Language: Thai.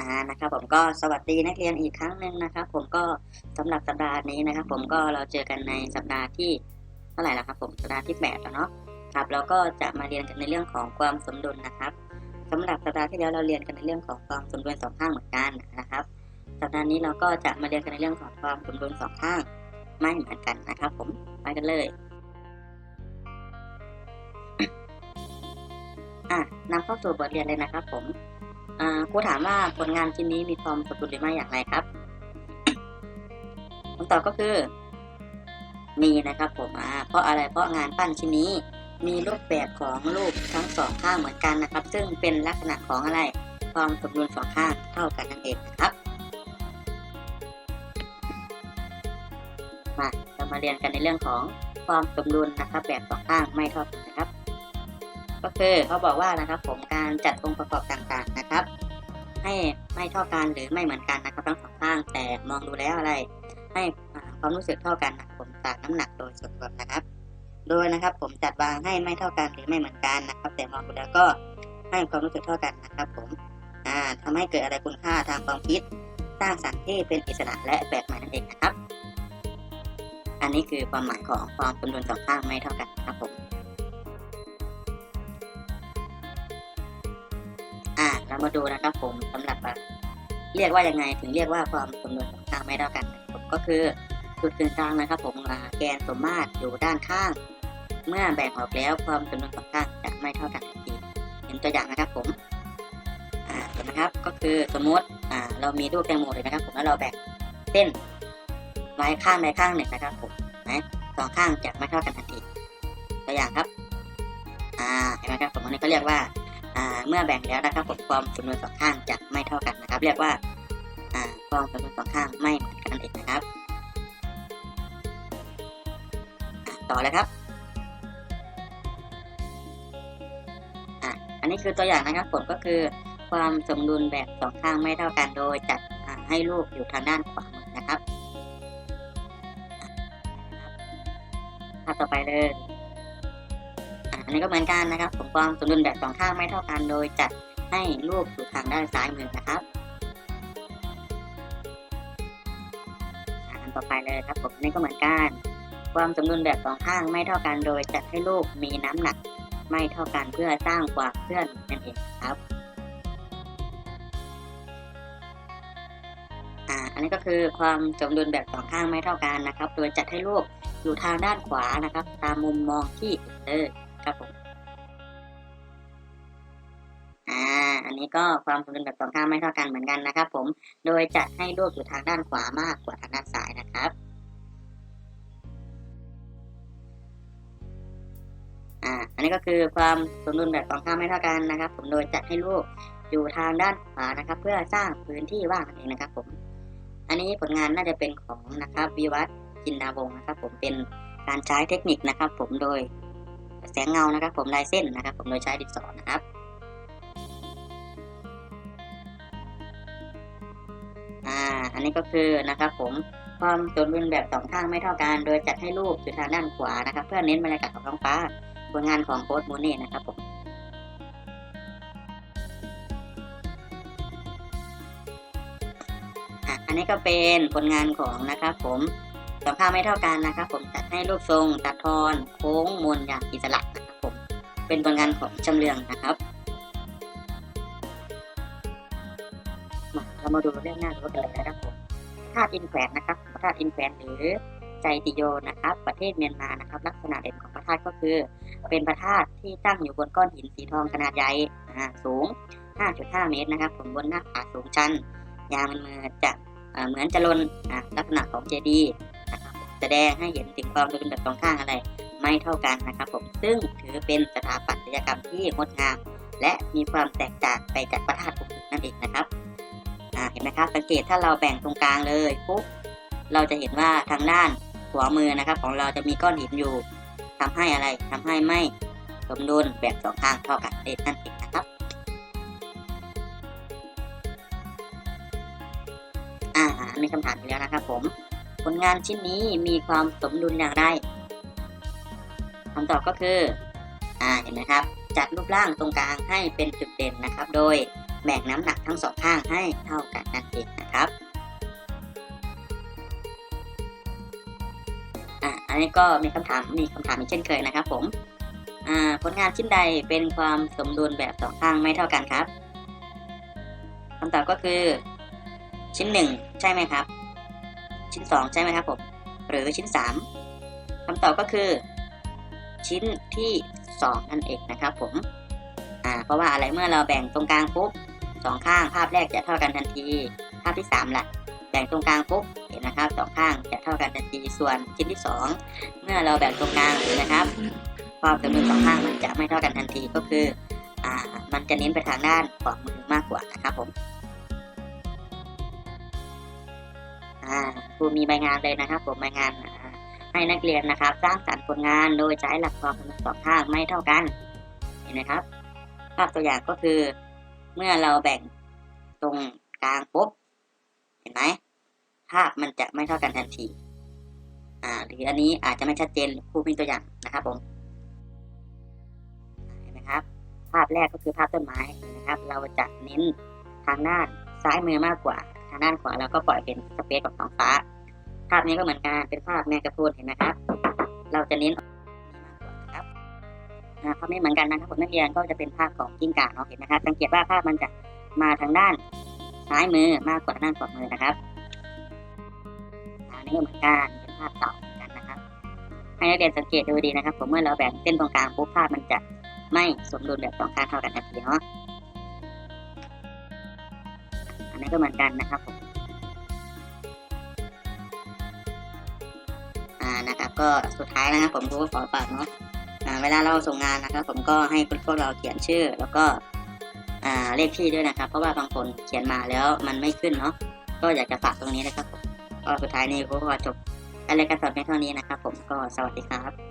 อ่านะครับผมก็สวัสดีนักเรียนอีกครั้งหนึ่งนะครับ ผมก็สำหรับสัปดาห์นี้นะครับ ผมก็เราเจอกันในสัปดาห์ที่เท่าไหร่แล้วครับ ผมสัปดาห์ที่แปดแล้วเนาะครับแล้วก็จะมาเรียนกันในเรื่องของความสมดุลนะครับสำหรับสัปดาห์ที่แล้วเราเรียนกันในเรื่องของความสมดุลสองข้างเหมือนกันนะครับ สัปดาห์นี้เราก็จะมาเรียนกันในเรื่องของความสมดุลสองข้างไม่เหมือนกันนะครับ ผมไปกันเลยอะนำเข้าสู่บทเรียนเลยนะครับ ผม ครูถามว่าผลงานชิ้นนี้มีความสมดุลหรือไม่อย่างไรครับคำตอบก็คือ มีนะครับผมอ่าเพราะอะไรเพราะงานปั้นชิ้นนี้ มีรูปแบบของรูปทั้งสองข้างเหมือนกันนะครับ ซึ่งเป็นลักษณะของอะไร ความสมดุลสองข้างเท่ากันนั่นเองนะครับมาเรามาเรียนกันในเรื่องของความสมดุลนะครับ แบบสองข้างไม่เท่ากันนะครับ ก็คือเขาบอกว่านะครับผมการจัดองค์ประกอบต่างๆนะครับ ให้ไม่เท่ากันหรือไม่เหมือนกันนะครับทั้งสองข้างแต่มองดูแล้วอะไร ให้ความรู้สึกเท่ากันนะครับผมจากน้ำหนักโดยส่วนรวมนะครับ โดยนะครับผมจัดวางให้ไม่เท่ากันหรือไม่เหมือนกันนะครับ แต่มองดูแล้วก็ให้ความรู้สึกเท่ากันนะครับ ผมอ่าทำให้เกิดอะไรคุณค่าทางความคิด สร้างสรรค์ที่เป็นอิสระและแปลกใหม่นั่นเองนะครับ อันนี้คือความหมายของความสมดุลสองข้างไม่เท่ากันนะครับผม เรามาดูนะครับผมสำหรับอะเรียกว่ายังไงถึงเรียกว่าความสมดุลสองข้างไม่เท่ากันก็คือจุดกึ่งกลางนะครับ ผมแกนสมมาตรอยู่ด้านข้าง เมื่อแบ่งออกแล้วความสมดุลสองข้างจะไม่เท่ากันทันทีเห็นตัวอย่างนะครับผมอ่าเห็นะครับก็คือสมมติอ่าเรามีรูปแตงโมเลยนะครับ ผมแล้วเราแบ่งเส้นไว้ข้างใดข้างหนึ่งนะครับผมนะสองข้างจะไม่เท่ากันทันทีตัวอย่างครับอ่าเห็นไหมครับผมอันนี้ก็เรียกว่า เมื่อแบ่งแล้วนะครับผมความสมดุลสองข้างจะไม่เท่ากันนะครับ เรียกว่าความสมดุลสองข้างไม่เหมือนกันนั่นเองนะครับ ต่อเลยครับอันนี้คือตัวอย่างนะครับผมก็คือความสมดุลแบบสองข้างไม่เท่ากันโดยจัดให้ลูกอยู่ทางด้านขวามือนะครับภาพต่อไปเลย นนี้ก็เหมือนกันนะครับผมความสมดุลแบบสองข้างไม่เท่ากันโดยจัดให้รูปอยู่ทางด้านซ้ายมือนะครับอันต่อไปเลยครับผมอันนี้ก็เหมือนกัน ความสมดุลแบบสองข้างไม่เท่ากันโดยจัดให้รูปมีน้ำหนักไม่เท่ากันเพื่อสร้างความเคลื่อนนั่นเองครับอันนี้ก็คือความสมดุลแบบสองข้างไม่เท่ากันนะครับ โดยจัดให้รูปอยู่ทางด้านขวานะครับ ตามมุมมองที่เออ ครับผมอ่าอันนี้ก็ความสมดุลแบบสองข้างไม่เท่ากันเหมือนกันนะครับ ผม โดยจัดให้รูปอยู่ทางด้านขวามากกว่าทางด้านซ้ายนะครับอ่าอันนี้ก็คือความสมดุลแบบสองข้างไม่เท่ากันนะครับ ผมโดยจัดให้รูปอยู่ทางด้านขวานะครับ เพื่อสร้างพื้นที่ว่างนั่นเองนะครับ ผม อันนี้ผลงานน่าจะเป็นของนะครับวิวัฒน์จินดาวงนะครับ ผมเป็นการใช้เทคนิคนะครับ ผมโดย แสงเงานะครับ ผมลายเส้นนะครับ ผมโดยใช้ดินสอนะครับอ่าอันนี้ก็คือนะครับผมความสมดุลแบบสองข้างไม่เท่ากัน โดยจัดให้รูปอยู่ทางด้านขวานะครับ เพื่อเน้นบรรยากาศของท้องฟ้าผลงานของโค้ดมูเน่นะครับผมอะอันนี้ก็เป็นผลงานของนะครับผม สองข้าไม่เท่ากันนะครับ ผมจัดให้รูปทรงตัดทอนโค้งมนอย่างอิสระนะครับผมเป็นผลงานของจำเรืองนะครับมาเรามาดูเรื่องหน้ารู้กันเลยนะครับผมพระธาตุอินแขวนนะครับพระธาตุอินแขวนหรือใจติโยนะครับ ประเทศเมียนมานะครับ ลักษณะเด่นของพระธาตุก็คือ เป็นพระธาตุที่ตั้งอยู่บนก้อนหินสีทองขนาดใหญ่อ่าสูง 5.5 เมตรนะครับ ผมบนหน้าผาสูงชันยาวมันมือจะเหมือนจะลนลักษณะของเจดีย์ แสดงให้เห็นถึงความสมดุลแบบสองข้างอะไร ไม่เท่ากันนะครับผมซึ่งถือเป็นสถาปัตยกรรมที่งดงาม และมีความแตกต่างไปจากพระธาตุอื่นนั่นเองนะครับเห็นไหมครับสังเกตถ้าเราแบ่งตรงกลางเลยปุ๊บเราจะเห็นว่าทางด้านหัวมือนะครับ ของเราจะมีก้อนหินอยู่ทำให้อะไรทำให้ไม่สมดุลแบบสองข้างเท่ากันเองนั่นเองนะครับอ่ามีคำถามอีกแล้วนะครับผม ผลงานชิ้นนี้มีความสมดุลอย่างไรคำตอบก็คือ อ่า เห็นไหมครับ จัดรูปร่างตรงกลางให้เป็นจุดเด่นนะครับ โดยแบ่งน้ำหนักทั้งสองข้างให้เท่ากันนั่นเองนะครับ อะอันนี้ก็มีคำถาม มีคำถามอีกเช่นเคยนะครับ ผม อ่า ผลงานชิ้นใดเป็นความสมดุลแบบสองข้างไม่เท่ากันครับคำตอบก็คือ ชิ้นหนึ่งใช่ไหมครับ ชิ้นสองใช่ไหมครับผม หรือชิ้นสามคำตอบก็คือ ชิ้นที่สองนั่นเองนะครับผมอ่าเพราะว่าอะไรเมื่อเราแบ่งตรงกลางปุ๊บสองข้างภาพแรกจะเท่ากันทันที ภาพที่สามล่ะแบ่งตรงกลางปุ๊บเห็นนะครับสองข้างจะเท่ากันทันทีส่วนชิ้นที่สองเมื่อเราแบ่งตรงกลางเห็นนะครับความจำนวนสองข้างมันจะไม่เท่ากันทันทีก็คืออ่ามันจะเน้นไปทางด้านขวามือมากกว่านะครับผม อ่าครูมีใบงานเลยนะครับผมใบงานให้นักเรียนนะครับ สร้างสรรค์ผลงานโดยใช้หลักความจำนวนสองข้างไม่เท่ากันเห็นไหมครับ ภาพตัวอย่างก็คือ เมื่อเราแบ่งตรงกลางปุ๊บเห็นไหมภาพมันจะไม่เท่ากันทันทีอ่าหรืออันนี้อาจจะไม่ชัดเจนครูมีตัวอย่างนะครับผมเห็นไหมครับ ภาพแรกก็คือภาพต้นไม้นะครับ เราจะเน้นทางด้านซ้ายมือมากกว่าางด้านขวาเราก็ปล่อยเป็นสเปซของท้องฟ้า ภาพนี้ก็เหมือนกันเป็นภาพแมกกาพูนเห็นไหมครับ เราจะเน้นมากกว่าครับอ่าภาพนี้เหมือนกันนะครับผมนักเรียนก็จะเป็นภาพของกิ้งก่าเนาะเห็นไหมครับ สังเกตว่าภาพมันจะมาทางด้านซ้ายมือมากกว่าด้านขวามือนะครับอันนี้ก็เหมือนกันเป็นภาพเต่าเหมือนกันนะครับ ให้นักเรียนสังเกตดูดีนะครับ ผมเมื่อเราแบ่งเส้นตรงกลางปุ๊บภาพมันจะไม่สมดุลแบบสองข้างเท่ากันทันทีเนาะ นนี้ก็เหมือนกันนะครับผมอ่านะครับก็สุดท้ายนะครับผมก็ขอฝากเนาะอ่าเวลาเราส่งงานนะครับ ผมก็ให้พวกเราเขียนชื่อ แล้วก็อ่าเลขที่ด้วยนะครับ เพราะว่าบางคนเขียนมาแล้วมันไม่ขึ้นเนาะก็อยากจะฝากตรงนี้นะครับผมก็สุดท้ายนี้ก็จบการเรียนการสอนเพียงเท่านี้นะครับ ผมก็สวัสดีครับ